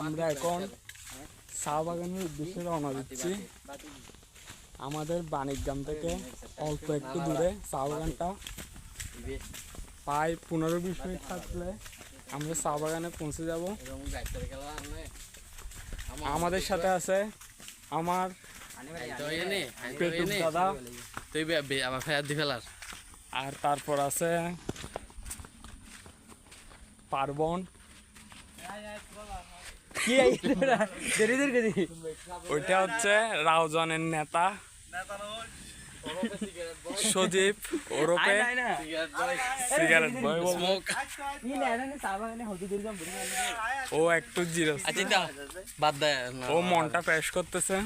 আমরা এখন চা বাগানের উদ্দেশ্যে রওনা দিচ্ছি। আমাদের বাণিজ্যাম থেকে অল্প একটু দূরে চা বাগানটা প্রায় পনেরো বিশ মিনিট থাকলে আমরা চা বাগানে পৌঁছে যাব। আমাদের সাথে আছে আমার আর তারপর আছে পার্বণ। ওইটা হচ্ছে রাউজনের নেতা। সজীব ওরপে সিগারেট বয়। স্মোক ও একটু জিরো। আচ্ছা দা বাদ ও মনটা ফ্রেশ করতেছে।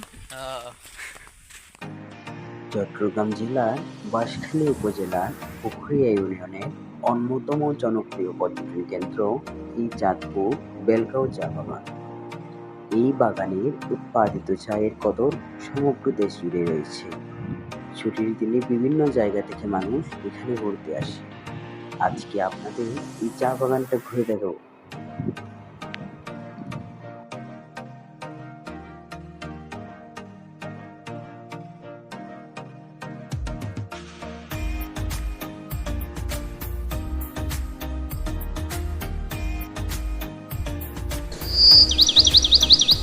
চট্টগ্রাম জেলার বাঁশখালী উপজেলার পুখরিয়া ইউনিয়নের অন্যতম জনপ্রিয় পর্যটন কেন্দ্র এই চাঁদপুর বেলগাঁও চা বাগান। এই বাগানের উৎপাদিত চায়ের কদর সমগ্র দেশ জুড়ে রয়েছে। ছুটির দিনে বিভিন্ন জায়গা থেকে মানুষ এখানে ঘুরতে আসে। আজকে আপনাদের এই চা বাগানটা ঘুরে দেখাবো। ভালোবাসবো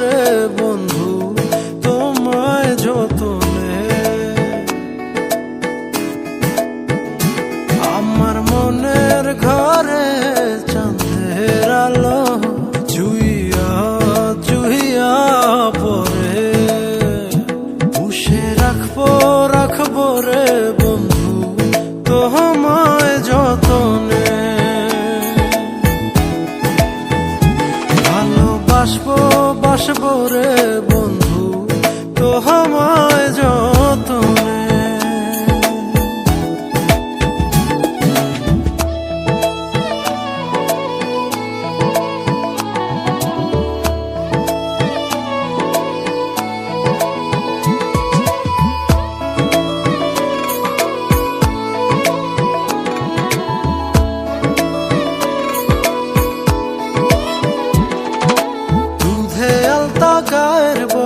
রে বন্ধু, তোমায় যতনে। আমার মনের ঘরে চাঁদের আলো জুইয়া জুইয়া পরে পুষে রাখব রাখব রে বন্ধু, তোমায় যতনে। ভালোবাসবো বাসবো রে বন্ধু তো আমায়